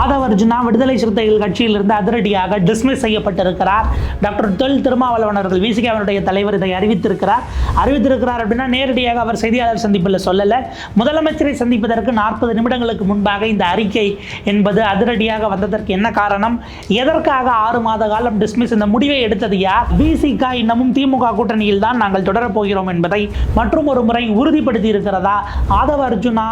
ஆதவர்ஜுனா விடுதலை சிறுத்தைகள் கட்சியிலிருந்து அதிரடியாக டிஸ்மிஸ் செய்யப்பட்டிருக்கிறார். டாக்டர் தொல் திருமாவளவன் அவர்கள் விசிகாவினுடைய தலைவர் இதை அறிவித்திருக்கிறார். அறிவித்திருக்கிறார் அப்படின்னா நேரடியாக அவர் செய்தியாளர் சந்திப்பில் சொல்லலை. முதலமைச்சரை சந்திப்பதற்கு நாற்பது நிமிடங்களுக்கு முன்பாக இந்த அறிக்கை என்பது அதிரடியாக வந்ததற்கு என்ன காரணம்? எதற்காக ஆறு மாத காலம் டிஸ்மிஸ் இந்த முடிவை எடுத்தது யார்? விசிகா இன்னமும் திமுக கூட்டணியில் தான் நாங்கள் தொடரப் போகிறோம் என்பதை மற்றும் ஒரு முறை உறுதிப்படுத்தி இருக்கிறதா? ஆதவ அர்ஜுனா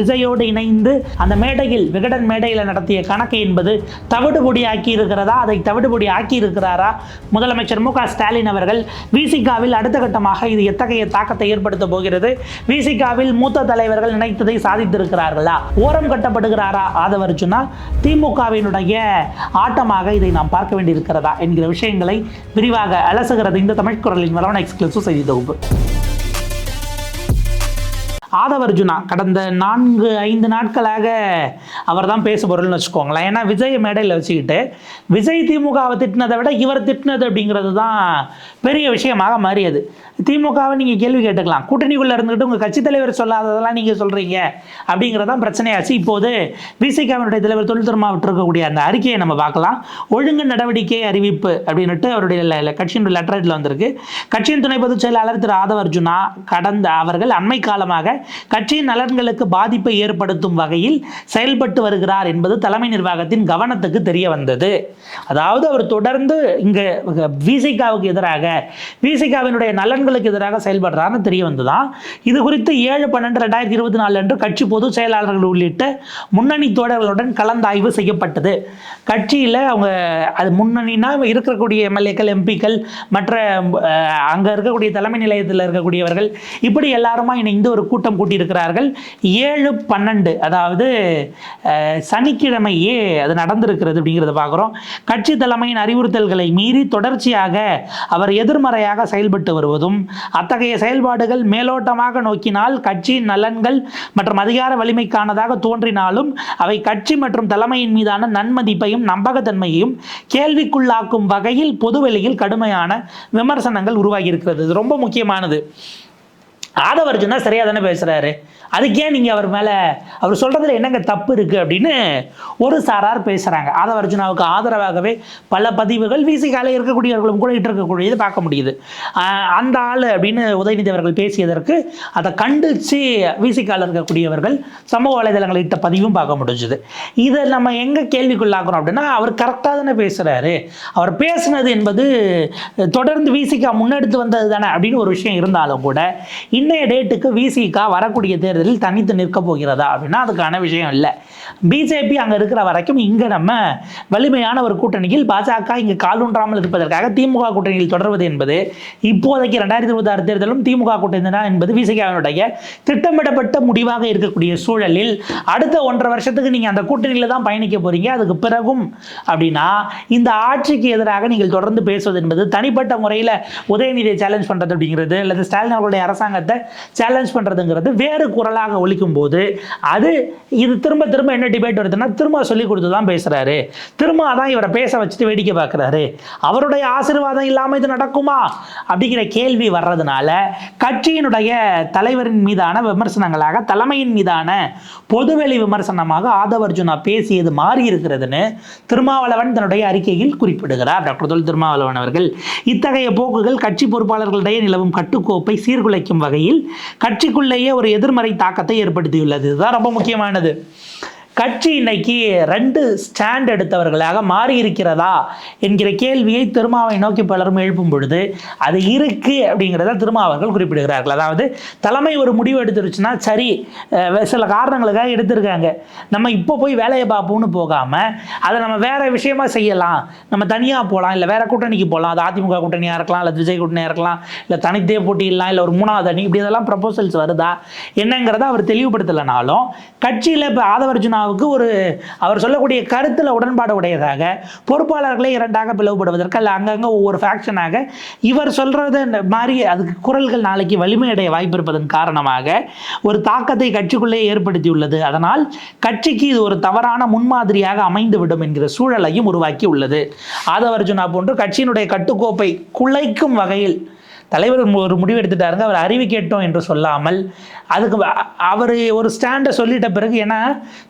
விஜயோடு இணைந்து அந்த மேடையில் விகடன் மேடையில் நடத்திய கணக்கு என்பது தவிடுபொடி ஆக்கி இருக்கிறதா அதை தவிடுபொடி ஆக்கி இருக்கிறாரா முதலமைச்சர் மு க ஸ்டாலின் அவர்கள் விசிகாவில் அடுத்த கட்டமாக இது எத்தகைய தாக்கத்தை ஏற்படுத்த போகிறது? விசிகாவில் மூத்த தலைவர்கள் நினைத்ததை சாதித்திருக்கிறார்களா? ஓரம் கட்டப்படுகிறாரா? ஆதவர் சொன்னால் திமுகவினுடைய ஆட்டமாக இதை நாம் பார்க்க வேண்டியிருக்கிறதா? என்கிற விஷயங்களை விரிவாக அலசுகிறது இந்த தமிழ் குரலின் வளவன எக்ஸ்க்ளூசிவ் செய்தி தொகுப்பு. ஆதவர்ஜுனா கடந்த நான்கு ஐந்து நாட்களாக அவர் தான் பேச பொருள்னு வச்சுக்கோங்களேன். ஏன்னா விஜய் மேடையில் வச்சுக்கிட்டு விஜய் திமுகவை திட்டினதை விட இவர் திட்டினது அப்படிங்கிறது தான் பெரிய விஷயமாக மாறியது. திமுகவை நீங்கள் கேள்வி கேட்டுக்கலாம். கூட்டணிக்குள்ளே இருந்துக்கிட்டு உங்கள் கட்சித் தலைவர் சொல்லாததெல்லாம் நீங்கள் சொல்கிறீங்க அப்படிங்கிறதான் பிரச்சனையாச்சு. இப்போது விசிகாவினுடைய தலைவர் தொழில் திருமா விட்டுருக்கக்கூடிய அந்த அறிக்கையை நம்ம பார்க்கலாம். ஒழுங்கு நடவடிக்கை அறிவிப்பு அப்படின்ட்டு அவருடைய கட்சியினுடைய லெட்டரில் வந்திருக்கு. கட்சியின் துணை பொதுச் செயலாளர் திரு ஆதவ அர்ஜுனா கடந்த அவர்கள் அண்மை காலமாக கட்சியின் நலன்களுக்கு பாதிப்பை ஏற்படுத்தும் வகையில் செயல்பட்டு வருகிறார் என்பது தலைமை நிர்வாகத்தின் கவனத்துக்கு தெரிய வந்தது. அதாவது அவர் தொடர்ந்து இங்கே விசிகாவுக்கு எதிராக விசிகாவினுடைய நலன்களுக்கு எதிராக செயல்படுறான்னு தெரிய வந்துதான் இது குறித்து ஏழு பன்னெண்டு ரெண்டாயிரத்தி இருபத்தி நாலு அன்று கட்சி பொதுச் செயலாளர்கள் உள்ளிட்ட முன்னணி தோழர்களுடன் கலந்தாய்வு செய்யப்பட்டது. கட்சியில் அவங்க அது முன்னணினா இருக்கக்கூடிய எம்எல்ஏக்கள் எம்பிக்கள் மற்ற அங்கே இருக்கக்கூடிய தலைமை நிலையத்தில் இருக்கக்கூடியவர்கள் இப்படி எல்லாருமா இணைந்து ஒரு கூட்டம் கூட்டியிருக்கிறார்கள். ஏழு பன்னெண்டு அதாவது சனிக்கிழமையே அது நடந்திருக்கிறது அப்படிங்கிறத பார்க்குறோம். கட்சி தலைமையின் அறிவுறுத்தல்களை மீறி தொடர்ச்சியாக அவர் எதிர்மறையாக செயல்பட்டு வருவதும் அத்தகைய செயல்பாடுகள் மேலோட்டமாக நோக்கினால் கட்சியின் நலன்கள் மற்றும் அதிகார வலிமைக்கானதாக தோன்றினாலும் அவை கட்சி மற்றும் தலைமையின் மீதான நன்மதிப்பையும் நம்பகத்தன்மையையும் கேள்விக்குள்ளாக்கும் வகையில் பொதுவெளியில் கடுமையான விமர்சனங்கள் உருவாகி இருக்கிறது ரொம்ப முக்கியமானது. ஆதவர்ஜுனா சரியாக தானே பேசுகிறாரு அதுக்கே நீங்கள் அவர் மேலே அவர் சொல்கிறதுல என்னங்க தப்பு இருக்குது அப்படின்னு ஒரு சாரார் பேசுகிறாங்க ஆதவர்ஜுனாவுக்கு ஆதரவாகவே பல பதிவுகள் விசிகால இருக்கக்கூடியவர்களும் கூட இட்டு இருக்கக்கூடியது பார்க்க முடியுது. அந்த ஆள் அப்படின்னு உதயநிதி அவர்கள் பேசியதற்கு அதை கண்டித்து விசிகால இருக்கக்கூடியவர்கள் சமூக வலைதளங்கள் இட்ட பதிவும் பார்க்க முடிஞ்சுது. இதை நம்ம எங்கே கேள்விக்குள்ளாக்குறோம் அப்படின்னா அவர் கரெக்டாக தானே பேசுகிறாரு அவர் பேசுனது என்பது தொடர்ந்து விசிகா முன்னெடுத்து வந்தது தானே அப்படின்னு ஒரு விஷயம் இருந்தாலும் கூட இன்றைய டேட்டுக்கு விசிகா வரக்கூடிய தேர்தலில் தனித்து நிற்க போகிறதா அப்படின்னா அதுக்கான விஷயம் இல்லை. பிஜேபி அங்கே இருக்கிற வரைக்கும் இங்கே நம்ம வலிமையான ஒரு கூட்டணியில் பாஜக இங்கே காலூன்றாமல் இருப்பதற்காக திமுக கூட்டணியில் தொடர்வது என்பது இப்போதைக்கு ரெண்டாயிரத்தி இருபத்தி ஆறு தேர்தலும் திமுக கூட்டணி தான் என்பது விசிகாவினுடைய திட்டமிடப்பட்ட முடிவாக இருக்கக்கூடிய சூழலில் அடுத்த ஒன்றரை வருஷத்துக்கு நீங்கள் அந்த கூட்டணியில் தான் பயணிக்க போகிறீங்க அதுக்கு பிறகும் அப்படின்னா இந்த ஆட்சிக்கு எதிராக நீங்கள் தொடர்ந்து பேசுவது என்பது தனிப்பட்ட முறையில் உதயநிதியை சேலஞ்ச் பண்ணுறது அப்படிங்கிறது அல்லது ஸ்டாலின் அவர்களுடைய அரசாங்கத்தை சேலஞ்ச் பண்ணுறதுங்கிறது வேறு குரலாக ஒழிக்கும் போது அது இது திரும்ப திரும்ப என்ன டிபேட் வருதுன்னா திரும்ப சொல்லி கொடுத்து தான் பேசுகிறாரு திரும்ப அதான் இவரை பேச வச்சுட்டு வேடிக்கை பார்க்குறாரு. அவருடைய ஆசீர்வாதம் இல்லாமல் இது நடக்குமா? அப்படிங்கிற கேள்வி வர்றதுனால கட்சியினுடைய தலைவரின் மீதான விமர்சனங்களாக தலைமையின் மீதான பொதுவெளி விமர்சனமாக ஆதவர்ஜுனா பேசியது மாறி இருக்கிறதுன்னு திருமாவளவன் தன்னுடைய அறிக்கையில் குறிப்பிடுகிறார். டாக்டர் தொல் திருமாவளவன் அவர்கள் இத்தகைய போக்குகள் கட்சி பொறுப்பாளர்களிடையே நிலவும் கட்டுக்கோப்பை சீர்குலைக்கும் வகையில் கட்சிக்குள்ளேயே ஒரு எதிர்மறை தாக்கத்தை ஏற்படுத்தியுள்ளது. இதுதான் ரொம்ப முக்கியமானது. கட்சி இன்னைக்கு ரெண்டு ஸ்டாண்ட் எடுத்தவர்களாக மாறி இருக்கிறதா என்கிற கேள்வியை திருமாவை நோக்கி பலரும் எழுப்பும் பொழுது அது இருக்கு அப்படிங்கிறத திருமா அவர்கள் குறிப்பிடுகிறார்கள். அதாவது தலைமை ஒரு முடிவு எடுத்துருச்சுன்னா சரி சில காரணங்களுக்காக எடுத்திருக்காங்க. நம்ம இப்போ போய் வேலையை பார்ப்போம்னு போகாமல் அதை நம்ம வேற விஷயமா செய்யலாம். நம்ம தனியாக போகலாம் இல்லை வேற கூட்டணிக்கு போகலாம் அது அதிமுக கூட்டணியாக இருக்கலாம் இல்லை விஜய் கூட்டணியாக இருக்கலாம் இல்லை தனித்தே போட்டியிடலாம் இல்லை ஒரு மூணாவது அணி இப்படி இதெல்லாம் ப்ரப்போசல்ஸ் வருதா? என்னங்கிறத அவர் தெளிவுபடுத்தலைனாலும் கட்சியில் இப்போ ஆதவர்ஜுனாவுக்கு ஒரு அவர் சொல்லக்கூடிய கருத்தில் உடன்பாடு உடையதாக பொறுப்பாளர்களே இரண்டாக பிளவுபடுவதற்கு அல்ல அங்கங்கே ஒவ்வொரு ஃபேக்ஷனாக இவர் சொல்கிறத மாதிரி அதுக்கு குரல்கள் நாளைக்கு வலிமையடைய வாய்ப்பு இருப்பதன் காரணமாக ஒரு தாக்கத்தை கட்சிக்குள்ளே ஏற்படுத்தியுள்ளது. அதனால் கட்சிக்கு இது ஒரு தவறான முன்மாதிரியாக அமைந்துவிடும் என்கிற சூழலையும் உருவாக்கி உள்ளது ஆதவர்ஜுனா போன்று கட்சியினுடைய கட்டுக்கோப்பை குலைக்கும் வகையில் தலைவர் ஒரு முடிவு எடுத்துட்டாருங்க. அவர் அறிவிக்கட்டும் என்று சொல்லாமல் அதுக்கு அவர் ஒரு ஸ்டாண்டை சொல்லிட்ட பிறகு ஏன்னா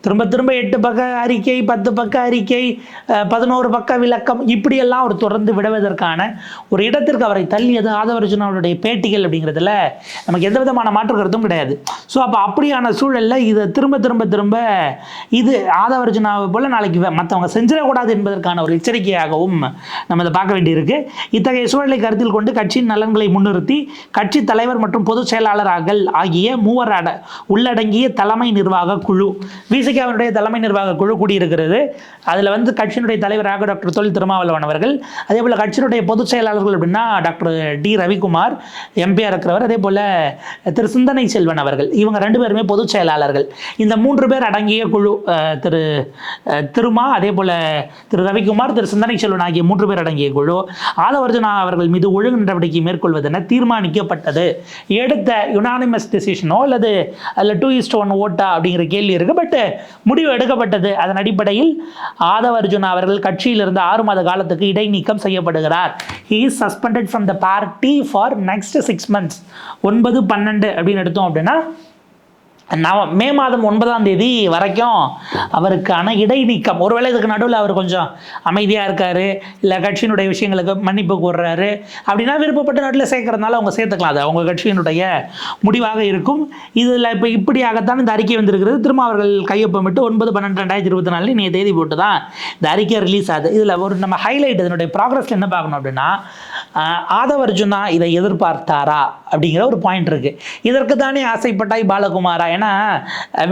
திரும்ப திரும்ப எட்டு பக்க அறிக்கை பத்து பக்க அறிக்கை பதினோரு பக்க விளக்கம் இப்படியெல்லாம் அவர் தொடர்ந்து விடுவதற்கான ஒரு இடத்திற்கு அவரை தள்ளியது ஆதவர்ஜுன் அவருடைய பேட்டிகள் அப்படிங்கிறதுல நமக்கு எந்த விதமான மாற்று கருத்தும் கிடையாது. ஸோ அப்போ அப்படியான சூழலில் இதை திரும்ப திரும்ப திரும்ப இது ஆதவர்ஜுனாவை போல் நாளைக்கு மற்றவங்க செஞ்சிடக்கூடாது என்பதற்கான ஒரு எச்சரிக்கையாகவும் நம்ம இதை பார்க்க வேண்டியிருக்கு. இத்தகைய சூழலை கருத்தில் கொண்டு கட்சியின் நலன்களை முன்னிறுத்தி கட்சி தலைவர் மற்றும் பொதுச் செயலாளர்கள் ஆகிய மூவர் அட உள்ளடங்கிய தலைமை நிர்வாக குழு. விசிகாவினுடைய தலைமை நிர்வாக குழு கூடியிருக்கிறது. அதில் வந்து கட்சியினுடைய தலைவராக டாக்டர் தொழில் திருமாவளவன் அவர்கள் அதே போல் கட்சியினுடைய பொதுச் செயலாளர்கள் அப்படின்னா டாக்டர் டி ரவிக்குமார் எம்பியாக இருக்கிறவர் அதே போல் திரு சிந்தனை செல்வன் அவர்கள் இவங்க ரெண்டு பேருமே பொதுச் செயலாளர்கள். இந்த மூன்று பேர் அடங்கிய குழு திரு திருமா அதே போல் திரு ரவிக்குமார் திரு சிந்தனை செல்வன் ஆகிய மூன்று பேர் அடங்கிய குழு. ஆதவர்ஜுனா அவர்கள் மீது ஒழுங்கு நடவடிக்கை மேற்கொள்வது என்பதென தீர்மானிக்கப்பட்டது. எடுத்த யுனானிமஸ் டெசிஷனோ அல்லது அதில் டூ இஸ்ட் ஒன் ஓட்டா அப்படிங்கிற கேள்வி இருக்குது பட் முடிவு எடுக்கப்பட்டது. அதன் அடிப்படையில் ஆதவர்ஜுனா அவர்கள் கட்சியிலிருந்து ஆறு மாத காலத்துக்கு இடைநீக்கம் செய்யப்படுகிறார். He is suspended from the party for next six months ஒன்பது பன்னெண்டு அப்படின்னு எடுத்தோம் அப்படின்னா நவ மே மாதம் ஒன்பதாம் தேதி வரைக்கும் அவருக்கான இடைநீக்கம். ஒருவேளை இதுக்கு நடுவில் அவர் கொஞ்சம் அமைதியாக இருக்காரு இல்லை கட்சியினுடைய விஷயங்களுக்கு மன்னிப்பு கூறுறாரு அப்படின்னா விருப்பப்பட்ட நாட்டில் சேர்க்கறதுனால அவங்க சேர்த்துக்கலாம். அது அவங்க கட்சியினுடைய முடிவாக இருக்கும். இதில் இப்போ இப்படியாகத்தான் இந்த அறிக்கை வந்திருக்கிறது. திரும்ப அவர்கள் கையொப்பமிட்டு ஒன்பது பன்னெண்டு ரெண்டாயிரத்தி இருபத்தி நாலு நீ தேதி போட்டு தான் இந்த அறிக்கை ரிலீஸ் ஆகுது. இதில் ஒரு நம்ம ஹைலைட் இதனுடைய ப்ராக்ரஸில் என்ன பார்க்கணும் அப்படின்னா ஆதவர்ஜுனா அர்ஜுனா இதை எதிர்பார்த்தாரா அப்படிங்கிற ஒரு பாயிண்ட் இருக்குது இதற்கு தானே ஆசைப்பட்டாய் பாலகுமாரா? ஏன்னா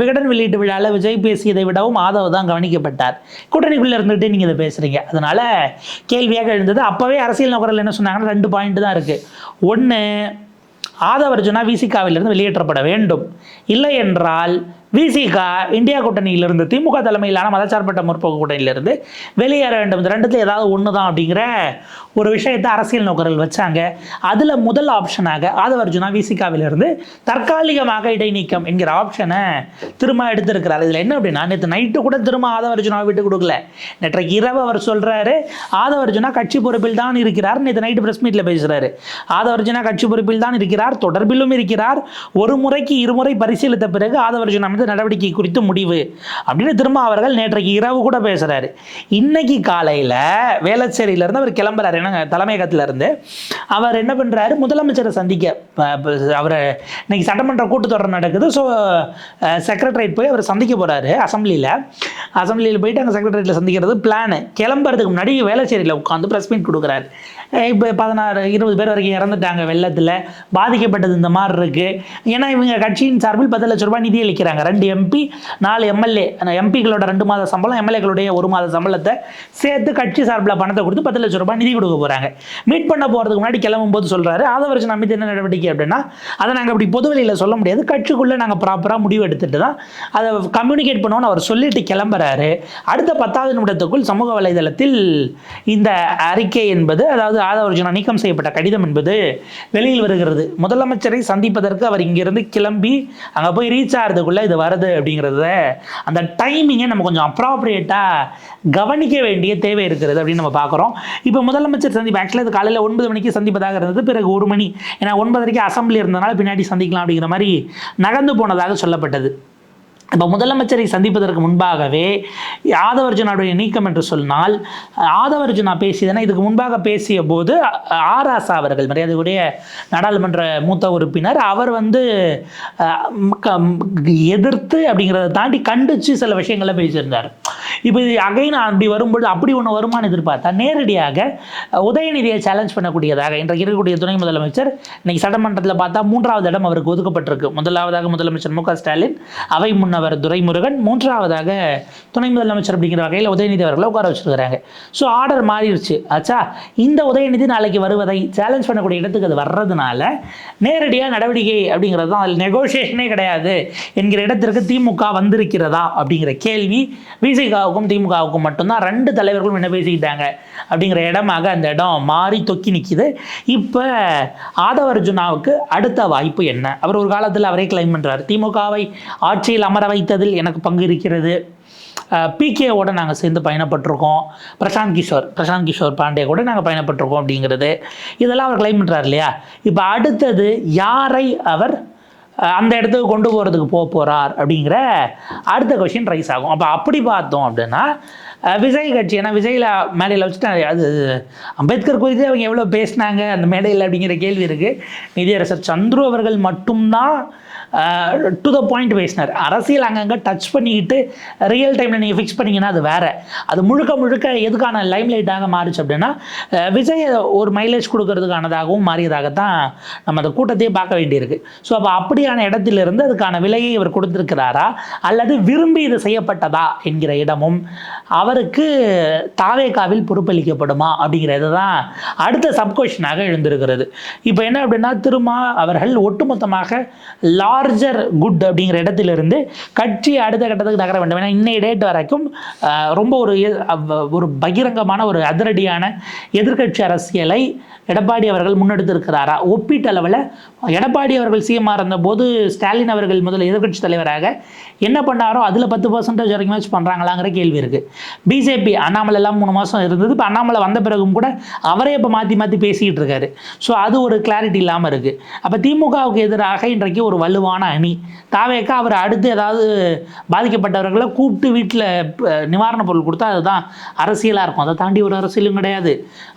விகடன் வெளியீட்டு விழாவில் விஜய் பேசியதை விடவும் ஆதவ் தான் கவனிக்கப்பட்டார். கூட்டணிக்குள்ளே இருந்துகிட்டே நீங்கள் இதை பேசுகிறீங்க அதனால் கேள்வியாக எழுந்தது. அப்போவே அரசியல் நகரில் என்ன சொன்னாங்கன்னா ரெண்டு பாயிண்ட் தான் இருக்குது ஒன்று ஆதவர்ஜுனா விசிகாவிலிருந்து வெளியேற்றப்பட வேண்டும். இல்லை என்றால் விசிகா இந்தியா கூட்டணியிலிருந்து திமுக தலைமையிலான மதச்சார்பற்ற முற்போக்கு கூட்டணியிலிருந்து வெளியேற வேண்டும். இந்த ரெண்டுத்துல ஏதாவது ஒன்று தான் அப்படிங்கிற ஒரு விஷயத்தை அரசியல் நோக்கர்கள் வச்சாங்க. அதில் முதல் ஆப்ஷனாக ஆதவர்ஜுனா விசிகாவிலிருந்து தற்காலிகமாக இடைநீக்கம் என்கிற ஆப்ஷனை திரும்ப எடுத்திருக்கிறார். இதில் என்ன அப்படின்னா நேற்று நைட்டு கூட திரும்ப ஆதவர்ஜுனா விட்டு கொடுக்கல. நேற்றைக்கு இரவு அவர் சொல்கிறாரு ஆதவர்ஜுனா கட்சி பொறுப்பில் தான் இருக்கிறார். நேற்று நைட்டு பிரஸ் மீட்டில் பேசுகிறாரு ஆதவர்ஜுனா கட்சி பொறுப்பில் தான் இருக்கிறார் தொடர்பிலும் இருக்கிறார். ஒரு முறைக்கு இருமுறை பரிசீலித்த பிறகு ஆதவ அர்ஜுனா மீது நடவடிக்கை குறித்து முடிவு. அப்படின்னு திரும்ப அவர்கள் நேற்றைக்கு இரவு கூட பேசுகிறாரு இன்னைக்கு காலையில் வேளச்சேரியிலேருந்து அவர் கிளம்புறாரு. என்ன தலைமையகத்தில் இருந்து அவர் என்ன பண்ணுறாரு முதலமைச்சரை சந்திக்க அவரை இன்னைக்கு சட்டமன்ற கூட்டத்தொடர் நடக்குது. ஸோ செக்ரட்டரியேட் போய் அவர் சந்திக்க போகிறாரு அசம்பிளியில். அசம்பிளியில் போயிட்டு அங்கே செக்ரட்டரியேட்டில் சந்திக்கிறது பிளானு கிளம்புறதுக்கு முன்னாடி வேளச்சேரியில் உட்காந்து ப்ரெஸ் மீட் கொடுக்குறாரு. இப்போ பதினாறு இருபது பேர் வரைக்கும் இறந்துட்டாங்க வெள்ளத்தில். பாதிக்கப்பட்டது இந்த மாதிரி இருக்குது ஏன்னா இவங்க கட்சியின் சார்பில் பத்து லட்ச ரூபாய் நிதி அளிக்கிறாங்க. ரெண்டு எம்பி நாலு எம்எல்ஏ. எம்பிகளோட ரெண்டு மாத சம்பளம் எம்எல்ஏக்களுடைய ஒரு மாத சம்பளத்தை சேர்த்து கட்சி சார்பில் பணத்தை கொடுத்து பத்து லட்ச ரூபாய் நிதி கொடுக்க போகிறாங்க மீட் பண்ண போகிறதுக்கு முன்னாடி கிளம்பும் போது சொல்கிறாரு ஆதவர்ஜன் அமைத்து என்ன நடவடிக்கை அப்படின்னா அதை நாங்கள் அப்படி பொதுவெளியில் சொல்ல முடியாது. கட்சிக்குள்ளே நாங்கள் ப்ராப்பராக முடிவு எடுத்துட்டு தான் அதை கம்யூனிகேட் பண்ணுவோன்னு அவர் சொல்லிட்டு கிளம்புறாரு. அடுத்த பத்தாவது நிமிடத்துக்குள் சமூக வலைதளத்தில் இந்த அறிக்கை என்பது அதாவது ஆதவர்ஜுனா நீக்கம் செய்யப்பட்ட கடிதம் என்பது வெளியில் வருகிறது. முதலமைச்சரை சந்திப்பதற்கு அவர் இங்கிருந்து கிளம்பி அங்கே போய் ரீச் ஆகிறதுக்குள்ளே இது வருது அப்படிங்கிறத அந்த டைமிங்கை நம்ம கொஞ்சம் அப்ராப்ரியேட்டாக கவனிக்க வேண்டிய தேவை இருக்கிறது அப்படின்னு நம்ம பார்க்குறோம். இப்போ முதலமைச்சர் சந்திப்பு ஆக்சுவலாக இது காலையில் ஒன்பது மணிக்கு சந்திப்பதாக இருந்தது. பிறகு ஒரு மணி ஏன்னா ஒன்பதரைக்கு அசம்பிளி இருந்ததுனால பின்னாடி சந்திக்கலாம் அப்படிங்கிற மாதிரி நகர்ந்து போனதாக சொல்லப்பட்டது. இப்போ முதலமைச்சரை சந்திப்பதற்கு முன்பாகவே ஆதவர்ஜுனாவுடைய நீக்கம் என்று சொன்னால் ஆதவர்ஜுனா பேசியதுன்னா இதுக்கு முன்பாக பேசிய போது ஆர் ஆசா அவர்கள் மரியாதைக்குரிய நாடாளுமன்ற மூத்த உறுப்பினர் அவர் வந்து எதிர்த்து அப்படிங்கிறத தாண்டி கண்டிச்சு சில விஷயங்களை பேசியிருந்தார். இப்போ இது அகைன் அப்படி வரும்போது அப்படி ஒன்று வருமானு எதிர்பார்த்தா நேரடியாக உதயநிதியை சேலஞ்ச் பண்ணக்கூடியதாக இன்றைக்கு இருக்கக்கூடிய துணை முதலமைச்சர் இன்னைக்கு சட்டமன்றத்தில் பார்த்தா மூன்றாவது இடம் அவருக்கு ஒதுக்கப்பட்டிருக்கு. முதலாவதாக முதலமைச்சர் மு க ஸ்டாலின் அவை முன்னர் முன்னவர் துரைமுருகன். மூன்றாவதாக துணை முதலமைச்சர் அப்படிங்கிற வகையில் உதயநிதி அவர்களை உட்கார வச்சிருக்கிறாங்க. ஸோ ஆர்டர் மாறிடுச்சு. ஆச்சா இந்த உதயநிதி நாளைக்கு வருவதை சேலஞ்ச் பண்ணக்கூடிய இடத்துக்கு அது வர்றதுனால நேரடியாக நடவடிக்கை அப்படிங்கிறது தான். அதில் நெகோசியேஷனே கிடையாது என்கிற இடத்திற்கு திமுக வந்திருக்கிறதா அப்படிங்கிற கேள்வி விசிகாவுக்கும் திமுகவுக்கும் மட்டும்தான். ரெண்டு தலைவர்களும் என்ன பேசிக்கிட்டாங்க அப்படிங்கிற இடமாக அந்த இடம் மாறி தொக்கி நிற்கிது இப்போ ஆதவர்ஜுனாவுக்கு அடுத்த வாய்ப்பு என்ன? அவர் ஒரு காலத்தில் அவரே கிளைம் பண்ணுறாரு திமுகவை ஆட்சியில் அமர வைத்ததில் எனக்கு பங்கு இருக்கிறது. பிகேவோட நாங்கள் சேர்ந்து பயணப்பட்டிருக்கோம். பிரசாந்த் கிஷோர் பிரசாந்த் கிஷோர் பாண்டே கூட நாங்கள் பயணப்பட்டிருக்கோம் அப்படிங்கிறது. இதெல்லாம் அவர் கிளைம் பண்ணுறாரு இல்லையா? இப்போ அடுத்தது யாரை அவர் அந்த இடத்துக்கு கொண்டு போகிறதுக்கு போக போகிறார் அப்படிங்கிற அடுத்த கொஷின் ரைஸ் ஆகும். அப்போ அப்படி பார்த்தோம் அப்படின்னா விஜய் கட்சி ஏன்னா விஜயில் மேடையில் வச்சுட்டு அது அம்பேத்கர் குறித்து அவங்க எவ்வளோ பேசினாங்க அந்த மேடையில் அப்படிங்கிற கேள்வி இருக்குது நிதியரசர் சந்துரு அவர்கள் மட்டும்தான் டு த பாயிண்ட் பேசினார் அரசியல் அங்கங்கே டச் பண்ணிக்கிட்டு ரியல் டைமில் நீங்கள் ஃபிக்ஸ் பண்ணிங்கன்னா அது வேறு. அது முழுக்க முழுக்க எதுக்கான லைம் லைட்டாக மாறுச்சு அப்படின்னா விஜய் ஒரு மைலேஜ் கொடுக்கறதுக்கானதாகவும் மாறியதாகத்தான் நம்ம அந்த கூட்டத்தையே பார்க்க வேண்டியிருக்கு. ஸோ அப்போ அப்படியான இடத்திலிருந்து அதுக்கான விலையை இவர் கொடுத்துருக்கிறாரா? அல்லது விரும்பி இது செய்யப்பட்டதா என்கிற இடமும் அவருக்கு தாவேக்காவில் பொறுப்பளிக்கப்படுமா அப்படிங்கிறது தான் அடுத்த சப்கொஷனாக எழுந்திருக்கிறது. இப்போ என்ன அப்படின்னா திருமா அவர்கள் ஒட்டுமொத்தமாக லா லார்ஜர் குட் அப்படிங்கிற இடத்திலிருந்து கட்சி அடுத்த கட்டத்துக்கு நகர வேண்டும். ஏன்னா இன்னைய டேட் வரைக்கும் ரொம்ப ஒரு ஒரு பகிரங்கமான ஒரு அதிரடியான எதிர்க்கட்சி அரசியலை எடப்பாடி அவர்கள் முன்னெடுத்திருக்கிறாரா? ஒப்பீட்டளவில் எடப்பாடி அவர்கள் சிஎம்ஆர் இருந்தபோது ஸ்டாலின் அவர்கள் முதல்ல எதிர்கட்சி தலைவராக என்ன பண்ணாரோ அதில் பத்து பர்சன்டேஜ் வரைக்கும் வச்சு பண்ணுறாங்களாங்கிற கேள்வி இருக்குது பிஜேபி அண்ணாமலை எல்லாம் மூணு மாதம் இருந்தது. இப்போ அண்ணாமலை வந்த பிறகும் கூட அவரே இப்போ மாற்றி மாற்றி பேசிக்கிட்டு இருக்காரு. ஸோ அது ஒரு கிளாரிட்டி இல்லாமல் இருக்குது அப்போ திமுகவுக்கு எதிராக இன்றைக்கு ஒரு வலுவான அணி தாவேக்கா அவர் அடுத்து ஏதாவது பாதிக்கப்பட்டவர்களை கூப்பிட்டு வீட்டில் நிவாரணப் பொருள் கொடுத்தா அதுதான் அரசியலாக இருக்கும். அதை தாண்டி ஒரு அரசியலும் கிடையாது.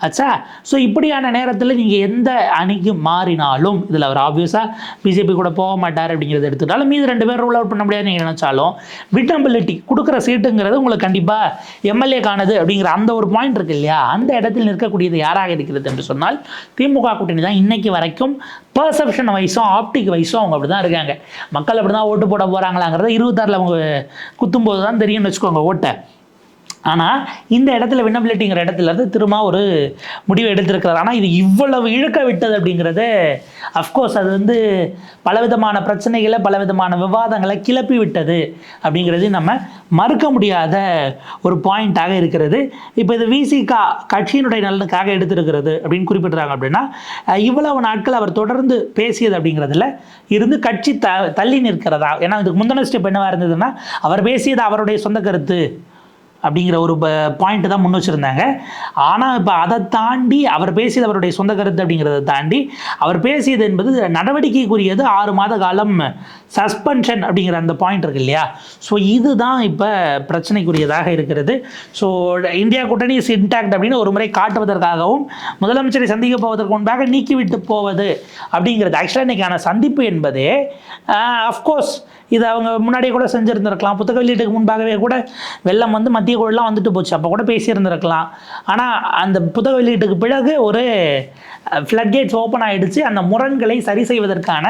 ஆச்சா ஸோ இப்படியான நேரத்தில் நீங்கள் எந்த அணிக்கு மாறினாலும் இதில் அவர் ஆப்வியஸாக பிஜேபி கூட போக மாட்டார் அப்படிங்கிறத எடுத்துட்டாலும் மீது ரெண்டு பேர் ரூல் அவுட் பண்ண முடியாது நீங்கள் நினச்சாலும் விட்டபிலிட்டி கொடுக்குற சீட்டுங்கிறது உங்களுக்கு கண்டிப்பாக எம்எல்ஏ காணுது அப்படிங்கிற அந்த ஒரு பாயிண்ட் இருக்கு இல்லையா? அந்த இடத்தில் நிற்கக்கூடியது யாராக இருக்கிறது என்று சொன்னால் திமுக கூட்டணி தான் இன்னைக்கு வரைக்கும் பர்செப்ஷன் வைஸும் ஆப்டிக் வைஸும் அவங்க அப்படி தான் இருக்காங்க. மக்கள் அப்படி தான் ஓட்டு போட போகிறாங்களாங்கிறத இருபத்தாறில் அவங்க குத்தும்போது தான் தெரியும்னு வச்சுக்கோங்க ஓட்டை. ஆனால் இந்த இடத்துல விண்ணப்பிலிட்டிங்கிற இடத்துல இருந்து திரும்ப ஒரு முடிவு எடுத்திருக்கிறார். ஆனால் இது இவ்வளவு இழுக்க விட்டது அப்படிங்கிறது அஃப்கோர்ஸ் அது வந்து பலவிதமான பிரச்சனைகளை பலவிதமான விவாதங்களை கிளப்பி விட்டது அப்படிங்கிறது நம்ம மறுக்க முடியாத ஒரு பாயிண்ட்டாக இருக்கிறது. இப்போ இது விசிகா கட்சியினுடைய நலனுக்காக எடுத்திருக்கிறது அப்படின்னு குறிப்பிட்றாங்க அப்படின்னா இவ்வளவு நாட்கள் அவர் தொடர்ந்து பேசியது அப்படிங்கிறதுல இருந்து கட்சி த தள்ளி நிற்கிறதா? ஏன்னா இதுக்கு முந்தின ஸ்டெப் என்னவாக இருந்ததுன்னா அவர் பேசியது அவருடைய சொந்த கருத்து. அப்படிங்கிற ஒரு பாயிண்ட் தான் முன் வச்சுருந்தாங்க. ஆனால் இப்போ அதை தாண்டி அவர் பேசியது அவருடைய சொந்த கருத்து அப்படிங்கிறத தாண்டி அவர் பேசியது என்பது நடவடிக்கைக்குரியது ஆறு மாத காலம் சஸ்பென்ஷன் அப்படிங்கிற அந்த பாயிண்ட் இருக்கு இல்லையா? ஸோ இதுதான் இப்போ பிரச்சனைக்குரியதாக இருக்கிறது. ஸோ இந்தியா கூட்டணி இஸ் இன்டாக்ட் அப்படின்னு ஒரு முறை காட்டுவதற்காகவும் முதலமைச்சரை சந்திக்க போவதற்கு முன்பாக நீக்கிவிட்டு போவது அப்படிங்கிறது. ஆக்சுவலாக இன்றைக்கான சந்திப்பு என்பதே அஃப்கோர்ஸ் இது அவங்க முன்னாடியே கூட செஞ்சுருந்துருக்கலாம். புத்தக வெளியீட்டுக்கு முன்பாகவே கூட வெள்ளம் வந்து மத்திய குழுலாம் வந்துட்டு போச்சு. அப்போ கூட பேசியிருந்திருக்கலாம். ஆனால் அந்த புத்தக வெளியீட்டுக்கு பிறகு ஒரு ஃப்ளட் கேட்ஸ் ஓப்பன் ஆகிடுச்சு அந்த முரண்களை சரி செய்வதற்கான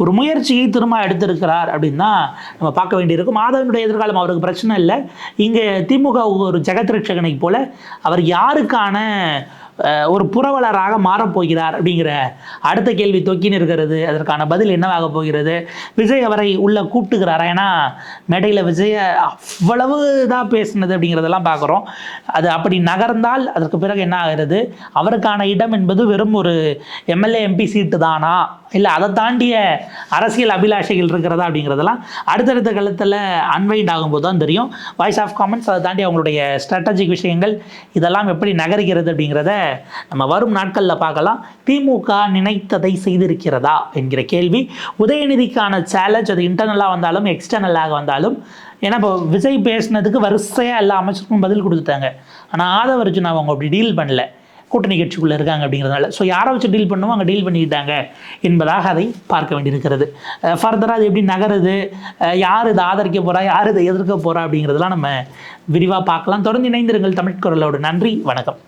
ஒரு முயற்சியை திரும்ப எடுத்திருக்கிறார் அப்படின்னா நம்ம பார்க்க வேண்டியிருக்கும். மாதவனுடைய எதிர்காலம் அவருக்கு பிரச்சனை இல்லை. இங்கே திமுக ஒரு ஜெகத்ரட்சகனை போல் அவர் யாருக்கான ஒரு புரவலராக மாறப்போகிறார் அப்படிங்கிற அடுத்த கேள்வி தொக்கின்னு இருக்கிறது. அதற்கான பதில் என்னவாக போகிறது? விஜய் அவரை உள்ள கூப்பிட்டுக்கிறாரா ஏன்னா மேடையில் விஜய அவ்வளவு இதாக பேசினது அப்படிங்கிறதெல்லாம் பார்க்குறோம். அது அப்படி நகர்ந்தால் அதற்கு பிறகு என்ன ஆகிறது? அவருக்கான இடம் என்பது வெறும் ஒரு எம்எல்ஏ எம்பி சீட்டு தானா? இல்லை அதை தாண்டிய அரசியல் அபிலாஷைகள் இருக்கிறதா அப்படிங்கிறதெல்லாம் அடுத்தடுத்த காலத்தில் அன்வைண்ட் ஆகும்போது தான் தெரியும். வாய்ஸ் ஆஃப் காமெண்ட்ஸ் அதை தாண்டி அவங்களுடைய ஸ்ட்ராட்டஜிக் விஷயங்கள் இதெல்லாம் எப்படி நகர்கிறது அப்படிங்கிறத நம்ம வரும் நாட்களில் பார்க்கலாம் திமுக நினைத்ததை செய்திருக்கிறதா என்கிற கேள்வி. உதயநிதிக்கான சேலஞ்ச் அது இன்டர்னலாக வந்தாலும் எக்ஸ்டர்னலாக வந்தாலும் ஏன்னா இப்போ விஜய் பேசினதுக்கு வரிசையாக எல்லா அமைச்சருக்கும் பதில் கொடுத்துட்டாங்க. ஆனால் ஆதவ அர்ஜுன் அவங்க அப்படி டீல் பண்ணல. கூட்டணி கட்சிக்குள்ளே இருக்காங்க அப்படிங்கிறதுனால. ஸோ யாரை வச்சு டீல் பண்ணுவோம் அங்கே டீல் பண்ணிக்கிட்டாங்க என்பதாக அதை பார்க்க வேண்டியிருக்கிறது. ஃபர்தராக அது எப்படி நகருது? யார் இதை ஆதரிக்க போகிறா யார் இதை எதிர்க்க போகிறா அப்படிங்கிறதெல்லாம் நம்ம விரிவாக பார்க்கலாம். தொடர்ந்து இணைந்திருங்கள் தமிழ் நன்றி வணக்கம்.